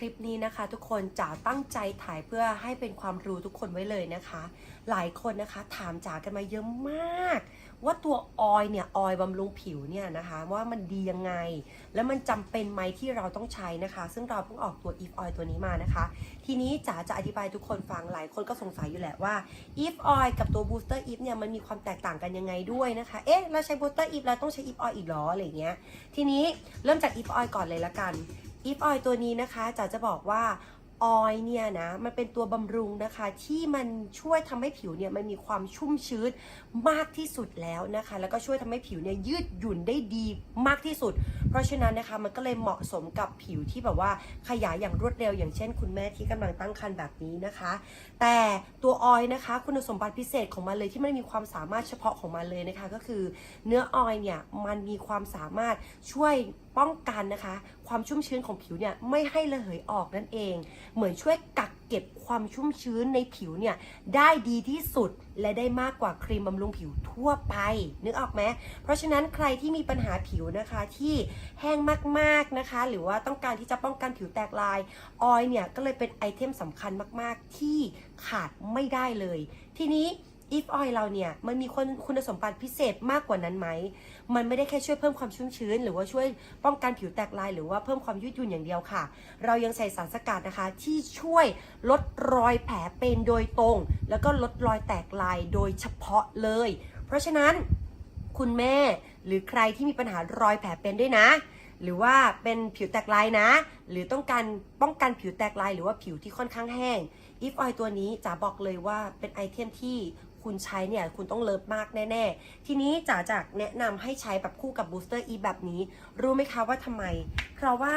คลิปนี้นะคะ ทุกคนจ๋าตั้งใจถ่ายเพื่อให้เป็นความรู้ทุกคนไว้เลยนะคะ หลายคนนะคะถามจ๋ากันมาเยอะมาก ว่าตัวออยเนี่ยออยบำรุงผิวเนี่ยนะคะ ว่ามันดียังไง แล้วมันจำเป็นไหมที่เราต้องใช้นะคะ ซึ่งเราเพิ่งออกตัว if oil ตัวนี้มานะคะ ทีนี้จ๋าจะอธิบายทุกคนฟังหลายคนก็สงสัยอยู่แหละว่า if oil กับตัว booster if เนี่ยมันมีความแตกต่างกันยังไงด้วยนะคะเอ๊ะเราใช้ booster if เราต้องใช้ if oil อีกหรออะไรเงี้ยทีนี้เริ่มจาก if oil ก่อนเลยละกัน if oil ตัวนี้นะคะจ๋าจะบอกว่าออยเนี่ยนะมันเป็นตัวบำรุงนะคะที่มันช่วยทำให้ผิวเนี่ยมันมีความชุ่มชื้นมากที่สุดแล้วนะคะ แล้วก็ช่วยทำให้ผิวเนี่ยยืดหยุ่นได้ดีมากที่สุด เพราะฉะนั้นนะคะมันก็เลยเหมาะสมกับผิวที่แบบว่าขยายอย่างรวดเร็ว อย่างเช่น คุณแม่ที่กำลังตั้งครรภ์แบบนี้นะคะ แต่ตัวออยนะคะ คุณสมบัติพิเศษของมันเลยที่มันมีความสามารถเฉพาะของมันเลยนะคะ ก็คือเนื้อออยเนี่ยมันมีความสามารถช่วยป้องกันนะคะ ความชุ่มชื้นของผิวเนี่ยไม่ให้ระเหยออกนั่นเอง เหมือนช่วยกักเก็บความชุ่มชื้นในผิวเนี่ยได้ดีที่สุดและได้มากกว่าครีมบำรุงผิวทั่วไป นึกออกไหมเพราะฉะนั้นใครที่มีปัญหาผิวนะคะที่แห้งมากๆนะคะ หรือว่าต้องการที่จะป้องกันผิวแตกลายออยเนี่ยก็เลยเป็นไอเทมสำคัญมากๆที่ขาดไม่ได้เลย ทีนี้ if oil เราเนี่ยมันมีคุณคุณสมบัติพิเศษมากกว่านั้นไหม มันไม่ได้แค่ช่วยเพิ่มความชุ่มชื้น หรือว่าช่วยป้องกันผิวแตกลาย หรือว่าเพิ่มความยืดหยุ่นอย่างเดียวค่ะ เรายังใส่สารสกัดนะคะ ที่ช่วยลดรอยแผลเป็นโดยตรง แล้วก็ลดรอยแตกลายโดยเฉพาะเลย เพราะฉะนั้นคุณแม่หรือใครที่มีปัญหารอยแผลเป็นด้วยนะ หรือว่าเป็นผิวแตกลายนะ หรือต้องการป้องกันผิวแตกลาย หรือว่าผิวที่ค่อนข้างแห้ง if oil ตัวนี้จ๋าบอกเลยว่าเป็นไอเทมที่ คุณใช้เนี่ยคุณต้องเลิฟมากแน่ ๆ ทีนี้จ๋าจากแนะนำให้ใช้แบบคู่กับ booster e แบบนี้ รู้ไหมคะว่าทำไม เพราะว่า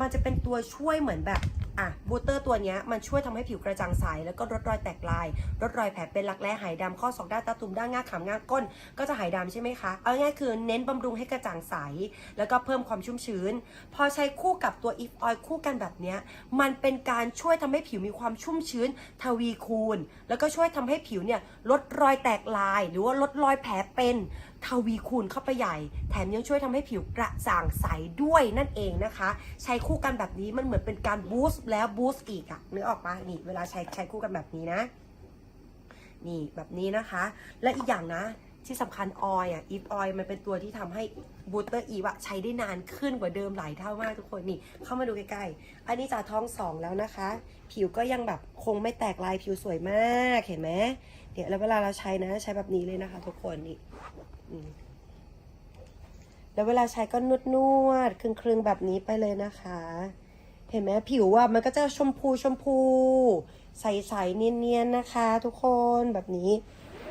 มันจะเป็นตัวช่วยเหมือนแบบ อะบูเตอร์ตัวเนี้ยมันช่วยทำให้ผิวกระจ่างใสแล้วก็ลดรอยแตกลายลดรอยแผลเป็นรักแร้หายดำข้อศอกด้านตาตุ่มด้านง่าขามง่าก้น ก็จะหายดำใช่ไหมคะเอาง่ายๆคือเน้นบำรุงให้กระจ่างใส แล้วก็เพิ่มความชุ่มชื้น พอใช้คู่กับตัว if oil คู่กันแบบเนี้ยมันเป็นการช่วยทำให้ผิวมีความชุ่มชื้น ทวีคูณ แล้วก็ช่วยทำให้ผิวเนี่ยลดรอยแตกลาย หรือว่าลดรอยแผลเป็น ทวีคูณเข้าไปใหญ่ แถมยังช่วยทำให้ผิวกระจ่างใสด้วยนั่นเองนะคะ ใช้คู่กันแบบนี้มันเหมือนเป็นการบูสต์แล้วบูสต์อีกอะนึกออกปะนี่เวลาใช้ใช้คู่กันแบบนี้นะ นี่แบบนี้นะคะ และอีกอย่างนะที่สำคัญออยอะอีฟออยมันเป็นตัวที่ทำให้บูตเตอร์อีวะใช้ได้นานขึ้นกว่าเดิมหลายเท่ามากทุกคนนี่ เข้ามาดูใกล้ๆ อันนี้จะท้องสองแล้วนะคะ ผิวก็ยังแบบคงไม่แตกลายผิวสวยมากเห็นไหมเนี่ยวแล้วเวลาเราใช้นะ ใช้แบบนี้เลยนะคะ ทุกคนนี่ แล้วเวลาใช้ก็นวดนวดๆคลึงๆแบบนี้ไปเลยนะคะ เห็นไหมผิวอะมันก็จะชมพูชมพู ใสๆเนียนๆนะคะ ทุกคนแบบนี้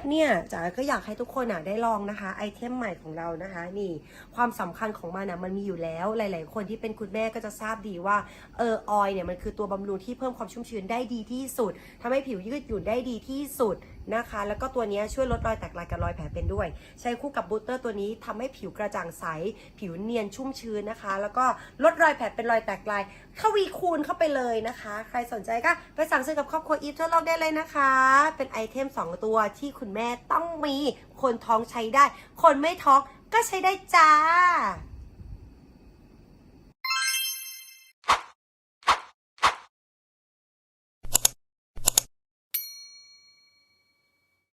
เนี่ยจ๋าก็อยากให้ทุกคนอะได้ลองนะคะ ไอเทมใหม่ของเรานะคะ นี่ความสำคัญของมันอะมันมีอยู่แล้วหลาย ๆ คนที่เป็นคุณแม่ก็จะทราบดีว่าเออออยเนี่ยมันคือตัวบำรุงที่เพิ่มความชุ่มชื้นได้ดีที่สุดทำให้ผิวยืดหยุ่นได้ดีที่สุด นะคะ แล้วก็ตัวนี้ช่วยลดรอยแตกลายกับรอยแผลเป็นด้วย ใช้คู่กับบูตเตอร์ตัวนี้ทำให้ผิวกระจ่างใส ผิวเนียนชุ่มชื้นนะคะ แล้วก็ลดรอยแผลเป็นรอยแตกลายเขาวีคูณเข้าไปเลยนะคะ ใครสนใจก็ไปสั่งซื้อกับครอบครัวอีฟทั่วโลกได้เลยนะคะ เป็นไอเทม 2 ตัวที่คุณแม่ต้องมีคนท้องใช้ได้ คนไม่ท้องก็ใช้ได้จ้า